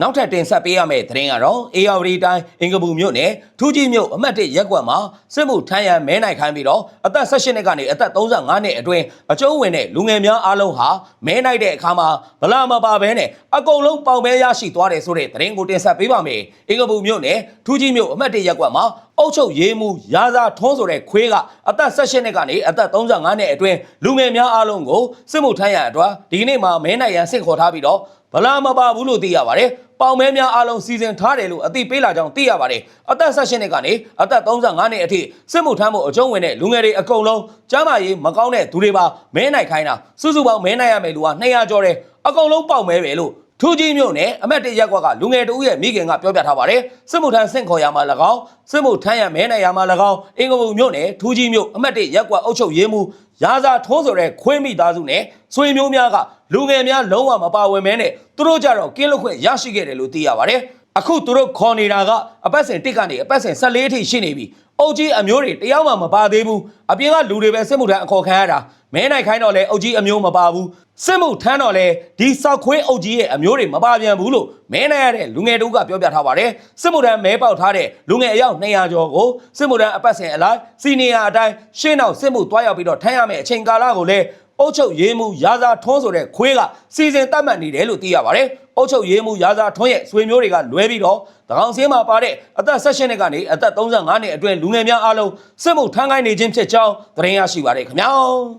နောက်ထပ်တင်ဆက်ပေးရမယ့်သတင်းကတော့အေယာဝတီတိုင်းအင်္ဂပူမြို့နယ်ထူးကြီးမြို့အမှတ်၁ရက်ကွက်မှာစစ်မှုထမ်းရန်မဲနိုင်ခိုင်းပြီးတော့အသက်16နှစ်ကနေအသက်35နှစ်အတွင်းအကျုံးဝင်တဲ့လူငယ်များအားလုံးဟာမဲနိုင်တဲ့အခါမှာဗလာမပါဘဲနဲ့အကုန်လုံးပေါင်မဲရရှိသွားတယ်ဆိုတဲ့သတင်းကိုတင်ဆက်ပေးပါမယ်။အင်္ဂပူမြို့နယ်ထူးကြီးမြို့အမှတ်၁ရက်ကွက်မှာ အုတ်ချုပ်ရေးမှုရာဇာထွန်းဆိုတဲ့ခွေးကအသက်16နှစ်ကနေအသက်35နှစ်အတွင်းလူငယ်များအားလုံးကိုစစ်မှုထမ်းရန်အတွက်ဒီနေ့မှာမဲနိုင်ရန်ဆင့်ခေါ်ထားပြီးတော့ဗလာမပါဘူးလို့သိရပါတယ်။ပေါင်မဲများအားလုံးစီစဉ်ထားတယ်လို့အသိပေးလာကြောင်းသိရပါတယ်။အသက်16နှစ်ကနေအသက်35နှစ်အထိစစ်မှုထမ်းမှုအကျုံးဝင်တဲ့လူငယ်တွေအကုန်လုံးကျမ်းမာရေးမကောင်းတဲ့သူတွေပါမဲနိုင်ခိုင်းတာစုစုပေါင်းမဲနိုင်ရမယ်လူက200ကျော်တယ်အကုန်လုံးပေါင်မဲပဲလို့ ထူးကြီးမြို့နယ်အမတ်တရက်ကွက်ကလူငယ်တဦးရဲ့မိခင်ကပြောပြထားပါတယ်စစ်မှုထမ်းဆင့်ခေါ်ရမှာ၎င်းစစ်မှုထမ်းရမဲနိုင်ရမှာ၎င်းအင်္ဂပူမြို့နယ်ထူးကြီးမြို့အမတ်တရက်ကွက်အုပ်ချုပ်ရေးမှုရာဇာထုံးဆိုတဲ့ခွေးမိသားစုနဲ့ဆွေမျိုးများကလူငယ်များလုံးဝမပါဝင်မဲနဲ့သူတို့ကြတော့ကင်းလွတ်ခွင့်ရရှိခဲ့တယ်လို့သိရပါတယ်အခုသူတို့ခေါ်နေတာကအပတ်စဉ်တစ်ကနေအပတ်စဉ်14အထိရှိနေပြီအုတ်ကြီးအမျိုးတွေတယောက်မှမပါသေးဘူးအပြင်ကလူတွေပဲစစ်မှုထမ်းအခေါ်ခံရတာ မဲနိုင်ခိုင်းတော့လဲအုတ်ကြီးအမျိုးမပါဘူးစစ်မှုထမ်းတော့လဲဒီစောက်ခွေးအုတ်ကြီးရဲ့အမျိုးတွေမပါပြန်ဘူးလို့မဲနိုင်ရတဲ့လူငယ်တို့ကပြောပြထားပါတယ်စစ်မှုထမ်းမဲပေါက်ထားတဲ့လူငယ်အယောက်200ကျော်ကိုစစ်မှုထမ်းအပတ်စဉ်အလိုက်စီနီယာအတိုင်းရှင်းအောင်စစ်မှုတွားရောက်ပြီးတော့ထမ်းရမယ့်အချိန်ကာလကိုလဲအုတ်ချုပ်ရေးမှုရာဇာထွန်းဆိုတဲ့ခွေးကစီစဉ်တတ်မှတ်နေတယ်လို့သိရပါတယ်။အုတ်ချုပ်ရေးမှုရာဇာထွန်းရဲ့ဆွေမျိုးတွေကလွဲပြီးတော့တကောင်စင်းမှာပါတဲ့အသက်16နှစ်ကနေအသက်35နှစ်အတွင်းလူငယ်များအားလုံးစစ်မှုထမ်းခိုင်းနေခြင်းဖြစ်ကြောင်းသတင်းရရှိပါတယ်ခင်ဗျာ။